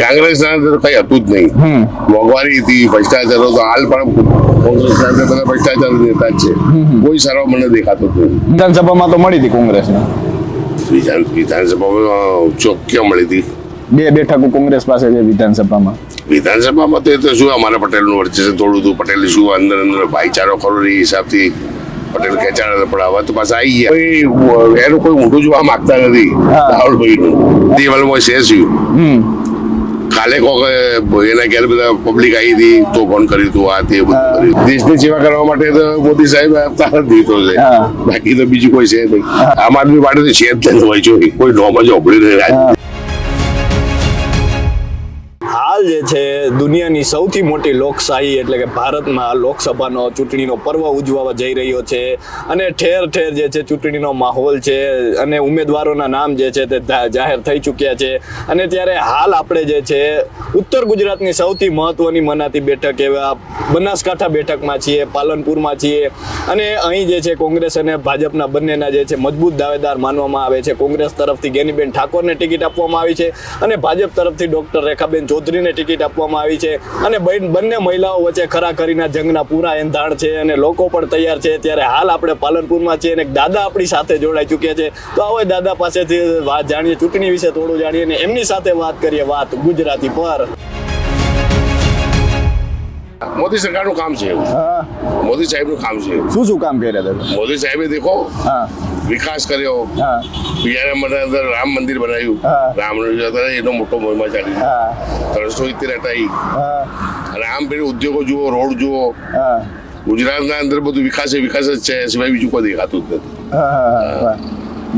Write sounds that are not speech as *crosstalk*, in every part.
કોંગ્રેસના અંદર કઈ હતું જ નહીં. મોંઘવારી હતી ભ્રષ્ટાચાર હતો હાલ પણ કોંગ્રેસના અંદર બધા ભ્રષ્ટાચાર નેતા છે. કોઈ સારો મને દેખાતો નથી વિધાનસભામાં તો મળી હતી કોંગ્રેસને. વિધાન વિધાનસભામાં ચોક્ય મળી હતી. બે બેઠકો કોંગ્રેસ પાસે છે વિધાનસભામાં. વિધાનસભામાં તો એ તો શું અમારા પટેલનું વર્ચસ્વ થોડું હતું પટેલ શું અંદર અંદર ભાઈચારો ખરો એ હિસાબથી પટેલ ખેંચાણા. પણ હવે તો પાછા આવી ગયા. એનું કોઈ ઊંડું જોવા માંગતા નથી. રાહુલભાઈનું. દિવાલમાં છે શું કાલે કોક એના ઘેર બધા પબ્લિક આવી હતી તો ફોન કર્યું હતું આ તે બધું કર્યું. દેશની સેવા કરવા માટે તો મોદી સાહેબ આપતા દીધો છે. બાકી તો બીજું કોઈ છે નહીં. આમ આદમી પાર્ટી તો છે જ નહીં હોય છે કોઈ નોમ જ ઓપડી નહીં. હાલ જે છે, દુનિયાની સૌથી મોટી લોકશાહી એટલે કે ભારતમાં લોકસભાનો ચૂંટણીનો પર્વ ઉજવવા જઈ રહ્યો છે. અને ઠેર ઠેર જે છે, ચૂંટણીનો માહોલ છે અને ઉમેદવારોના નામ જે છે તે જાહેર થઈ ચૂક્યા છે. અને ત્યારે હાલ આપણે જે છે, ઉત્તર ગુજરાતની સૌથી મહત્વની મનાતી બેઠક એવા બનાસકાંઠા બેઠકમાં છીએ, પાલનપુરમાં છીએ. અને અહીં જે છે, કોંગ્રેસ અને ભાજપના બંનેના જે છે, મજબૂત દાવેદાર માનવામાં આવે છે. કોંગ્રેસ તરફથી ગેનીબેન ઠાકોરને ટિકિટ આપવામાં આવી છે અને ભાજપ તરફથી ડોક્ટર રેખાબેન ચૌધરીને ટિકિટ આપવામાં આવી છે. અને બંને મહિલાઓ વચ્ચે ખરા કરીના જંગના પૂરા એંધાણ છે અને લોકો પણ તૈયાર છે. ત્યારે હાલ આપણે પાલનપુરમાં છીએ અને દાદા આપણી સાથે જોડાઈ ચૂક્યા છે. તો આવો દાદા પાસેથી વાત જાણીએ, ચૂંટણી વિશે થોડું જાણીએ અને એમની સાથે વાત કરીએ વાત ગુજરાતી પર. મોદી સરકારનું કામ છે એવું. હા. મોદી સાહેબનું કામ છે એવું. શું શું કામ કર્યા હતા? મોદી સાહેબે દેખો હા. વિકાસ કર્યો. હા. બીજા નંબરના અંદર રામ મંદિર બનાવ્યું. હા. રામનું અત્યારે એનો મોટો મહિમા ચાલી હા. ત્રણસો ઇત્તેર હટાઈ હા. અને આમ પેલું ઉદ્યોગો જુઓ રોડ જુઓ. હા. ગુજરાતના અંદર બધું વિકાસ એ વિકાસ જ છે સિવાય બીજું કોઈ દેખાતું જ નથી. હા હા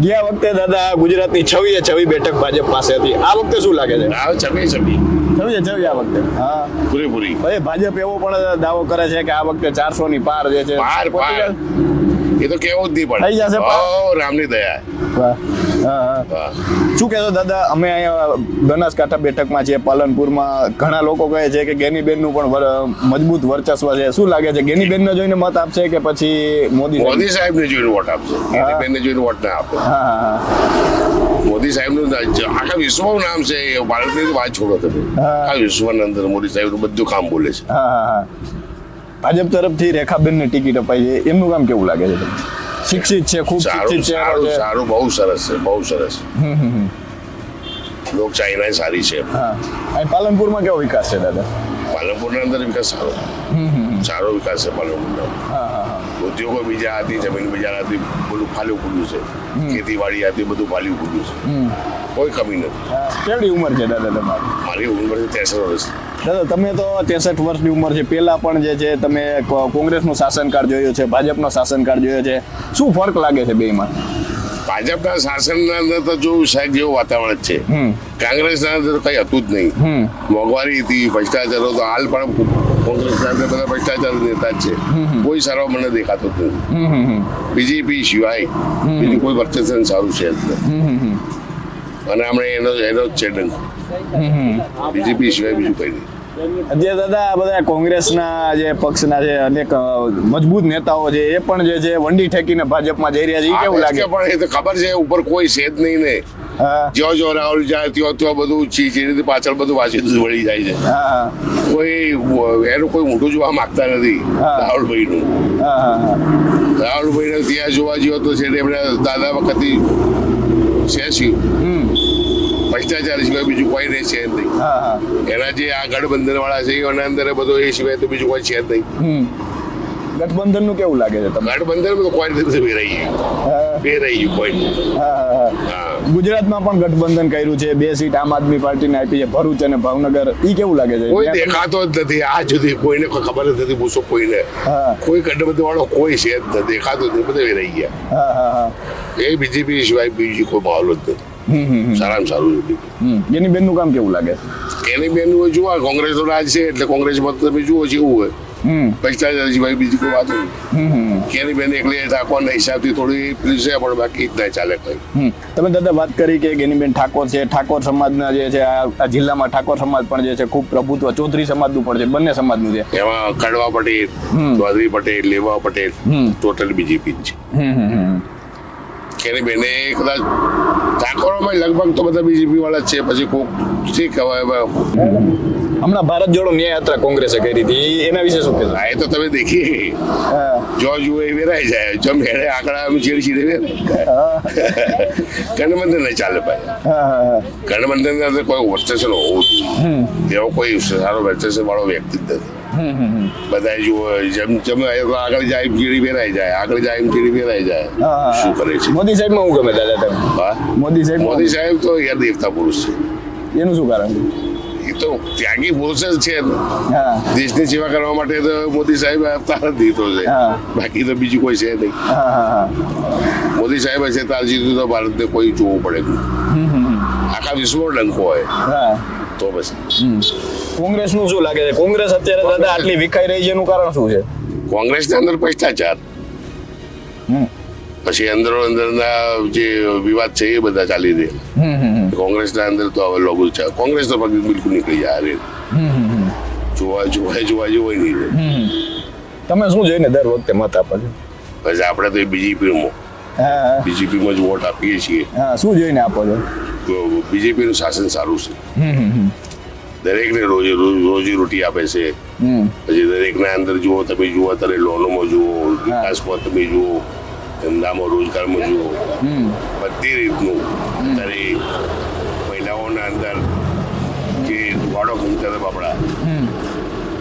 ગયા વખતે દાદા ગુજરાતની છવીએ છવી બેઠક ભાજપ પાસે હતી આ વખતે શું લાગે છે? આ છબી છબી છવ્વીસ છવ્વીસ આ વખતે? હા. પૂરેપૂરી. ભાઈ ભાજપ એવો પણ દાવો કરે છે કે આ વખતે ચારસો ની પાર જે છે પાર પાર. એ તો કેવું જ નહીં થઈ જશે ઓ રામની દયા. શું કહેશો દાદા? અમે અહીંયા બનાસકાંઠા બેઠકમાં છીએ પાલનપુરમાં ઘણા લોકો કહે છે કે ગેનીબેનનું પણ મજબૂત વર્ચસ્વ છે. શું લાગે છે ગેનીબેન ને જોઈને મત આપશે કે પછી મોદી મોદી સાહેબ ને જોઈને વોટ આપશે. બેન ને જોઈને વોટ ના આપે. હા હા હા. મોદી સાહેબનું આખા વિશ્વનું નામ છે ભારતની વાત છોડો તમે. આખા વિશ્વની અંદર મોદી સાહેબનું બધું કામ બોલે છે હા હા હા ભાજપ તરફથી રેખાબેન ને ટિકિટ અપાઈ છે એમનું કામ કેવું લાગે છે શિક્ષિત છે ખૂબ સારું શિક્ષિત છે સારું સારું બહુ સરસ છે બહુ સરસ લોક હમ. સારી છે પાલનપુરમાં કેવો વિકાસ છે દાદા પાલનપુરના અંદર વિકાસ સારો હમ, હમ, હમ. સારો વિકાસ છે પાલનપુરના ઉદ્યોગો બીજા હતી જમીન બીજા હતી બધું ફાલ્યું ખુલ્યું છે. ખેતીવાડી હતી બધું ફાલ્યું ખુલ્યું છે. કોઈ કમી નથી. કેવડી ઉંમર છે દાદા તમારી? મારી ઉંમર છે ત્રેસઠ વર્ષ. દાદા તમે તો ત્રેસઠ વર્ષની ઉંમર છે. પહેલા પણ જે છે તમે કોંગ્રેસનો શાસનકાળ જોયો છે ભાજપનો શાસનકાળ જોયો છે. શું ફરક લાગે છે બેમાં ભાજપના શાસનના અંદર તો જો સાહેબ જેવું વાતાવરણ છે. કોંગ્રેસના અંદર કંઈ હતું જ નહીં. મોંઘવારી હતી ભ્રષ્ટાચાર તો હાલ પણ બધા ભ્રષ્ટાચાર નેતા છે. કોઈ સારો મને દેખાતો જ નથી. બીજેપી સિવાય બીજું કોઈ વર્ચસ્વ સારું છે જ અને આપણે એનો એનો જ છે હમ બીજેપી સિવાય બીજું કઈ નહીં. અત્યારે દાદા આ બધા કોંગ્રેસના જે પક્ષના જે અનેક મજબૂત નેતાઓ છે એ પણ જે છે વંડી ઠેકીને ભાજપમાં જઈ રહ્યા છે એ કેવું લાગે? પણ એ તો ખબર છે ઉપર કોઈ છે જ નહીં ને. જ્યો જો રાહુલ જાય ત્યાં ત્યાં બધું ચી ચીડી પાછળ બધું વાંચી વળી જાય છે. કોઈ એનું કોઈ મોટું જોવા માંગતા નથી. રાહુલભાઈનું. રાહુલભાઈને ત્યાં જોવા જેવો તો છે એમણે દાદા વખતથી છે શું. ભ્રષ્ટાચાર સિવાય બીજું કોઈ નહીં છે નહીં. એના જે આ ગઠબંધન વાળા છે એના અંદર બધો એ સિવાય તો બીજું કોઈ છે જ નહીં. ગઠબંધનનું કેવું લાગે છે ગઠબંધન તો કોઈ રીતે ફેરાઈ ગયું. ફેરાઈ ગયું કોઈ. હા. ગુજરાતમાં પણ ગઠબંધન કર્યું છે. બે સીટ આમ આદમી પાર્ટીને આપી છે. ભરૂચ અને ભાવનગર. ઈ કેવું લાગે છે? કોઈ દેખાતો જ નથી. આ જુદી કોઈને કોઈ ખબર જ નથી પૂછો કોઈને. કોઈ ગઠબંધન વાળો કોઈ છે જ નથી. દેખાતો નથી. બધા રહી ગયા. હા હા હા. એ બીજેપી સિવાય બીજી કોઈ માહોલ જ નથી. સારામાં સારું એની બેનનું કામ કેવું લાગે? એની બેન જુઓ કોંગ્રેસનો રાજ છે. એટલે કોંગ્રેસમાં તો તમે જુઓ જેવું હોય. હમ. ભ્રષ્ટાચાર સિવાય બીજી કોઈ વાત કેની બેન એકલી ઠાકોરના હિસાબથી થોડી પેલી છે પણ બાકી જ ના ચાલે કઈ. તમે દાદા વાત કરી કે ગેનીબેન ઠાકોર છે ઠાકોર સમાજના જે છે આ જિલ્લામાં ઠાકોર સમાજ પણ જે છે ખૂબ પ્રભુત્વ ચૌધરી સમાજનું પણ છે બંને સમાજનું છે. એમાં કડવા પટેલ. ચૌધરી પટેલ લેવા પટેલ ટોટલ બીજી પીન છે. હમ હમ બેને કદાચ ઠાકોરોમાં લગભગ તો બધા બીજેપી વાળા છે પછી કોક છે કહેવાય હવે હમણાં ભારત જોડો ન્યાય યાત્રા કોંગ્રેસે કરી હતી. એના વિશે શું કહેશો? એ તો તમે દેખી. જો જુઓ એ વેરાઈ જાય. જો મેળે આંકડા એમ ચીડી ચીડી વેરાય ગણમંત્ર નહીં ચાલે ભાઈ. અંદર કોઈ વર્ચસ્વ હોવું એવો કોઈ સારો વર્ચસ્વ વાળો વ્યક્તિ જ નથી. બધા જુઓ જેમ જેમ આગળ જાય એમ કીડી પહેરાઈ જાય આગળ જાય એમ કીડી વેરાઈ જાય. શું કરે છે? મોદી સાહેબમાં હું ગમે દાદા તમે? મોદી સાહેબ મોદી સાહેબ તો યાર દેવતા પુરુષ છે. એનું શું કારણ? એ તો ત્યાગી પુરુષ જ છે. દેશની સેવા કરવા માટે તો મોદી સાહેબ અવતાર જ દીધો છે. બાકી તો બીજું કોઈ છે નહીં. મોદી સાહેબ હશે તાર જીતું તો ભારતને કોઈ જોવું પડે આખા વિશ્વનો ડંકો હોય. તો પછી. કોંગ્રેસનું શું લાગે છે? કોંગ્રેસ અત્યારે દાદા આટલી વિખાઈ રહી છે એનું કારણ શું છે? કોંગ્રેસની અંદર ભ્રષ્ટાચાર. પછી અંદરો અંદરના જે વિવાદ છે એ બધા ચાલી રહે. કોંગ્રેસના અંદર તો હવે લોકો છે. કોંગ્રેસ તો બિલકુલ નીકળી જાય રે. જોવા જોવા જોવા જેવો નહીં તમે શું જોઈને દર વખતે મત આપો છો? પછી આપણે તો બીજેપીમાં. બીજેપીમાં જ વોટ આપીએ છીએ. હા શું જોઈને આપો છો? બીજેપીનું શાસન સારું છે. દરેકને રોજી રોજી રોટી આપે છે. પછી દરેકના અંદર જુઓ તમે જુઓ અત્યારે લોનોમાં જુઓ વિકાસમાં તમે જુઓ ધંધામાં રોજગારમાં જુઓ. બધી રીતનું. અત્યારે મહિલાઓના અંદર જે ધુવાડો ઘૂમતા હતા બાપડા.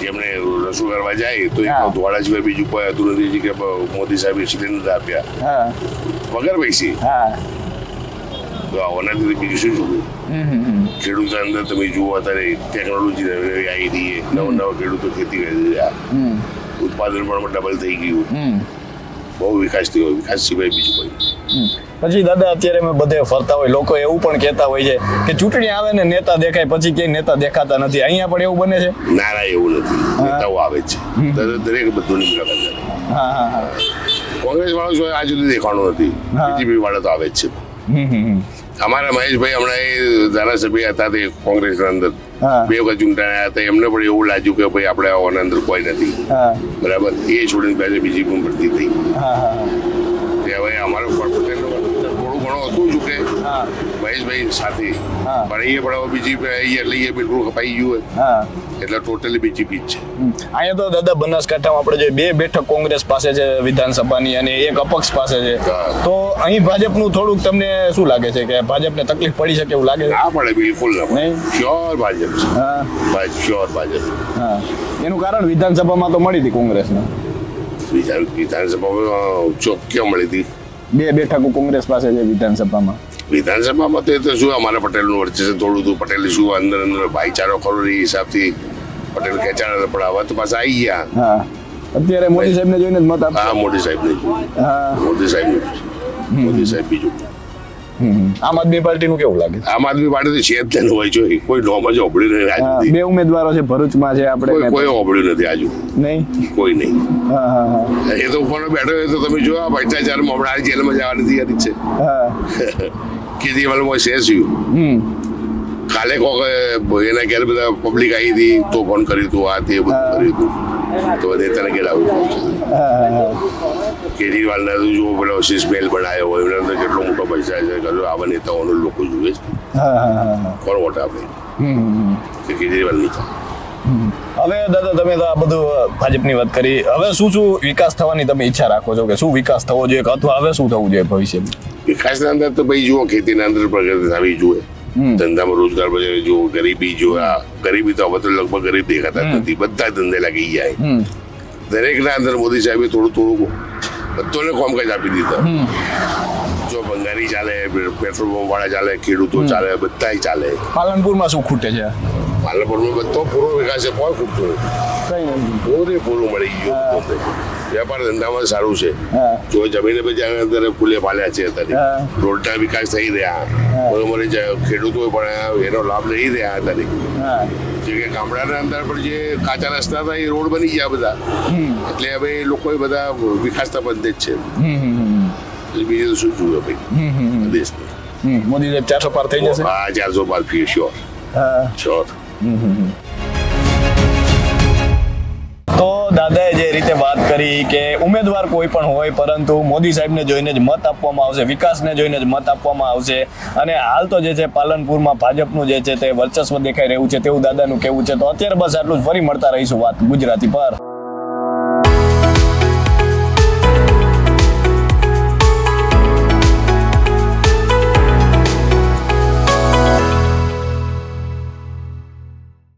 જેમણે રસોઈ કરવા જાય તો. એક ધુવાડા સિવાય બીજું કોઈ હતું નથી કે મોદી સાહેબે સિલિન્ડર આપ્યા. વગર પૈસી. હા. તો આનાથી બીજું શું જોયું. ખેડૂતો અંદર તમે જુઓ અત્યારે ટેકનોલોજી નવી આવી રહી છે નવા નવા ખેડૂતો ખેતી કરી રહ્યા. ઉત્પાદન પણ ડબલ થઈ ગયું. બહુ વિકાસ થયો. વિકાસ સિવાય બીજું કોઈ પછી દાદા અત્યારે અમે બધે ફરતા હોય લોકો એવું પણ કહેતા હોય છે કે ચૂંટણી આવે ને નેતા દેખાય પછી ક્યાંય નેતા દેખાતા નથી. અહીંયા પણ એવું બને છે? ના ના એવું નથી. નેતાઓ આવે છે. દરેક- બધું મુલાકાત કોંગ્રેસ વાળો જો આજ સુધી દેખાણો નથી. બીજેપી વાળા તો આવે જ છે. હમ હમ હમ. અમારા મહેશભાઈ હમણાં એ ધારાસભ્ય હતા તે કોંગ્રેસના અંદર. બે વખત ચૂંટાયા હતા. એમને પણ એવું લાગ્યું કે ભાઈ આપણે આવવાના અંદર કોઈ નથી. બરાબર? એ છોડીને પાસે બીજી પણ ભરતી થઈ. હવે અમારો પટેલનું થોડું ઘણું હતું જ કે હા. મહેશભાઈ સાથે. હા. પણ એ પણ હવે અહીંયા લઈએ બિલકુલ કપાઈ ગયું હોય. હા. એટલે ટોટલી બીજેપી જ છે. અહીંયા તો દાદા બનાસકાંઠામાં આપણે જોઈએ બે બેઠક કોંગ્રેસ પાસે છે વિધાનસભાની અને એક અપક્ષ પાસે છે. તો અહીં ભાજપનું થોડુંક તમને શું લાગે છે કે ભાજપને તકલીફ પડી શકે એવું લાગે છે? ના પડે બિલકુલ નહીં? શ્યોર ભાજપ છે. હા. શ્યોર ભાજપ. હા. એનું કારણ વિધાનસભામાં તો મળી હતી કોંગ્રેસને. વિધાન વિધાનસભામાં ચોક્કસ મળી હતી. બે બેઠકો કોંગ્રેસ પાસે છે વિધાનસભામાં. વિધાનસભામાં તો એ તો શું અમારે પટેલનું વર્ચસ્વ થોડું હતું પટેલ શું અંદર અંદર ભાઈચારો ખરો એ હિસાબથી પટેલ ખેંચાણા પણ હવે તો પાછા આવી ગયા. હા. અત્યારે મોદી સાહેબને જોઈને જ મત આપ હા મોદી સાહેબ હા. મોદી સાહેબ મોદી સાહેબ બીજું. આમ આદમી પાર્ટીનું કેવું લાગે? આમ આદમી પાર્ટી તો છે જ નહીં હોય છે કોઈ નોમ જ ઓબળ્યું નથી આજ સુધી બે ઉમેદવારો છે ભરૂચમાં છે આપણે કોઈ ઓબળ્યું નથી આજુ. નહીં? કોઈ નહીં. હા હા હા. એ તો ઉપર બેઠો હોય તો તમે જોવા આ ભ્રષ્ટાચારમાં હમણાં જેલમાં જવાની તૈયારી છે. *laughs* કેજરીવાલમાં છે શું હમ. કાલે કોક એના ઘેર બધા પબ્લિક આવી હતી તો ફોન કર્યું હતું આ તે બધું કર્યું હતું. તો નેતાને ઘેર આવ્યું કેજરીવાલને જો પેલો સિસ્મેલ બનાવ્યો હોય એમને આવા નેતાઓનો લોકો જુએ છે. કોણ વોટ આપે. હવે દાદા તમે તો આ બધું ભાજપની વાત કરી. હવે શું શું વિકાસ થવાની તમે ઈચ્છા રાખો છો કે શું વિકાસ થવો જોઈએ અથવા હવે શું થવું જોઈએ ભવિષ્યમાં? વિકાસના અંદર તો ભાઈ જુઓ ખેતીના અંદર પ્રગતિ થવી જોઈએ. ધંધામાં રોજગાર બજાવે જુઓ ગરીબી જો આ ગરીબી તો હવે તો લગભગ ગરીબ દેખાતા નથી. બધા ધંધે લાગી જાય દરેક દરેકના અંદર મોદી સાહેબે થોડું થોડું બધોને કામકાજ આપી દીધા. જો ચાલે પેટ્રોલ વાળા ચાલે ખેડૂતો ચાલે બધા ચાલે. પાલનપુરમાં શું ખૂટે છે? પાલનપુરમાં બધો પૂરો વિકાસ છે કોઈ ખૂટતું નથી. નથી મળી ગયું વેપાર ધંધામાં સારું છે. જો જમીન બજાર અંદર ખુલે પાલ્યા છે અત્યારે. રોડના વિકાસ થઈ રહ્યા. બરોબર ખેડૂતો પણ એનો લાભ લઈ રહ્યા અત્યારે. જે કે ગામડાના અંદર પણ જે કાચા રસ્તા હતા એ રોડ બની ગયા બધા. એટલે હવે એ લોકોએ બધા વિકાસ બંધ જ છે. બીજું શું જોયું ભાઈ? દેશને મોદી સાહેબ ચારસો પાર થઈ જશે? આ ચારસો બાર ફી શ્યોર હા. શ્યોર તો દાદાએ જે રીતે વાત કરી કે ઉમેદવાર કોઈ પણ હોય પરંતુ મોદી સાહેબને જોઈને જ મત આપવામાં આવશે વિકાસને જોઈને જ મત આપવામાં આવશે. અને હાલ તો જે છે પાલનપુરમાં ભાજપનું જે છે તે વર્ચસ્વ દેખાઈ રહ્યું છે તેવું દાદાનું કહેવું છે. તો અત્યારે બસ આટલું જ. ફરી મળતા રહીશું વાત ગુજરાતી પર.